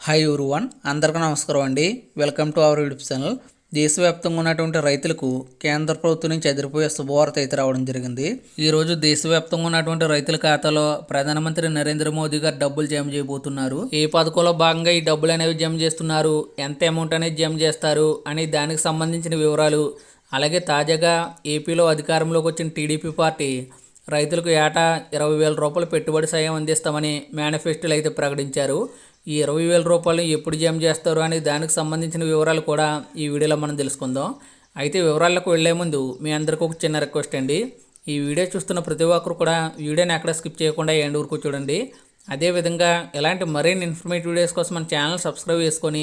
Hi one అందరికీ నమస్కారం అండి. Welcome to our YouTube channel దేశవ్యాప్తంగా ఉన్నటువంటి రైతులకు కేంద్ర ప్రభుత్వం నుంచి ఎదిరిపోయే శుభవార్త అయితే రావడం జరిగింది. ఈరోజు దేశవ్యాప్తంగా ఉన్నటువంటి రైతుల ఖాతాలో ప్రధానమంత్రి నరేంద్ర మోదీ గారు డబ్బులు జమ చేయబోతున్నారు. ఏ పథకంలో భాగంగా ఈ డబ్బులు అనేవి జమ చేస్తున్నారు ఎంత అమౌంట్ అనేది జమ చేస్తారు అని దానికి సంబంధించిన వివరాలు అలాగే తాజాగా ఏపీలో అధికారంలోకి వచ్చిన టీడీపీ పార్టీ రైతులకు ఏటా ఇరవై వేల రూపాయలు పెట్టుబడి సాయం అందిస్తామని మేనిఫెస్టోలు అయితే ప్రకటించారు. ఈ ఇరవై వేల రూపాయలు ఎప్పుడు జమ చేస్తారు అనే దానికి సంబంధించిన వివరాలు కూడా ఈ వీడియోలో మనం తెలుసుకుందాం. అయితే వివరాలకు వెళ్ళే ముందు మీ అందరికీ ఒక చిన్న రిక్వెస్ట్ అండి. ఈ వీడియో చూస్తున్న ప్రతి ఒక్కరు కూడా వీడియోని ఎక్కడ స్కిప్ చేయకుండా ఎండ్ వరకు చూడండి. అదేవిధంగా ఇలాంటి మరిన్ని ఇన్ఫర్మేటివ్ వీడియోస్ కోసం మన ఛానల్ సబ్స్క్రైబ్ చేసుకొని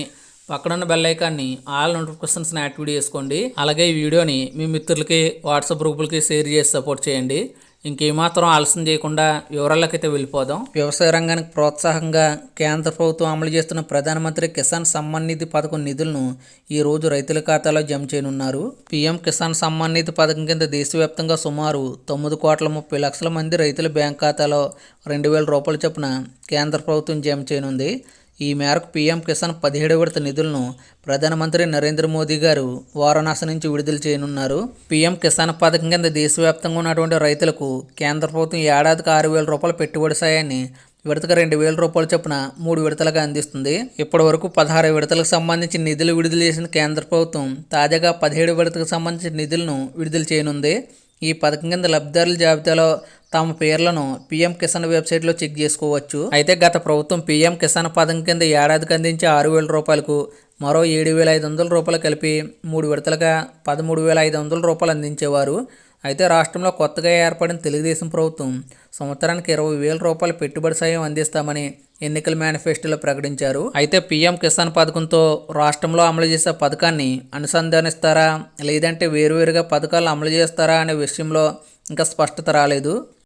పక్కనున్న బెల్ ఐకాన్ని ఆల్ నోటిఫికేషన్స్ని యాక్టివేట్ చేసుకోండి. అలాగే ఈ వీడియోని మీ మిత్రులకి వాట్సాప్ గ్రూపులకి షేర్ చేసి సపోర్ట్ చేయండి. ఇంకేమాత్రం ఆలస్యం చేయకుండా వివరాలకైతే వెళ్ళిపోదాం. వ్యవసాయ రంగానికి ప్రోత్సాహంగా కేంద్ర ప్రభుత్వం అమలు చేస్తున్న ప్రధానమంత్రి కిసాన్ సమ్మాన్ నిధి పథకం నిధులను ఈ రోజు రైతుల ఖాతాలో జమ చేయనున్నారు. పీఎం కిసాన్ సమ్మాన్ నిధి పథకం కింద దేశవ్యాప్తంగా సుమారు తొమ్మిది కోట్ల ముప్పై లక్షల మంది రైతుల బ్యాంక్ ఖాతాలో రెండు వేల రూపాయల చొప్పున కేంద్ర ప్రభుత్వం జమ చేయనుంది. ఈ మేరకు పీఎం కిసాన్ పదిహేడు విడత నిధులను ప్రధానమంత్రి నరేంద్ర మోదీ గారు వారణాసి నుంచి విడుదల చేయనున్నారు. పీఎం కిసాన్ పథకం కింద దేశవ్యాప్తంగా ఉన్నటువంటి రైతులకు కేంద్ర ప్రభుత్వం ఏడాదికి ఆరు వేల రూపాయల పెట్టుబడి సాయాన్ని విడతకు రెండు వేల రూపాయల చొప్పున మూడు విడతలుగా అందిస్తుంది. ఇప్పటి వరకు పదహారు విడతలకు సంబంధించి నిధులు విడుదల చేసిన కేంద్ర ప్రభుత్వం తాజాగా పదిహేడు విడతకు సంబంధించిన నిధులను విడుదల చేయనుంది. ఈ పథకం కింద లబ్ధిదారుల జాబితాలో తమ పేర్లను పీఎం కిసాన్ వెబ్సైట్లో చెక్ చేసుకోవచ్చు. అయితే గత ప్రభుత్వం పీఎం కిసాన్ పథకం కింద ఏడాదికి అందించే ఆరు వేల రూపాయలకు మరో ఏడు వేల ఐదు వందల రూపాయలు కలిపి మూడు విడతలుగా పదమూడు వేల ఐదు వందల రూపాయలు అందించేవారు. అయితే రాష్ట్రంలో కొత్తగా ఏర్పడిన తెలుగుదేశం ప్రభుత్వం సంవత్సరానికి ఇరవై వేల రూపాయల పెట్టుబడి సాయం అందిస్తామని ఎన్నికల మేనిఫెస్టోలో ప్రకటించారు. అయితే పీఎం కిసాన్ పథకంతో రాష్ట్రంలో అమలు చేసే పథకాన్ని అనుసంధానిస్తారా? లేదంటే వేరువేరుగా పథకాలు అమలు చేస్తారా అనే విషయంలో ఇంకా స్పష్టత రాలేదు.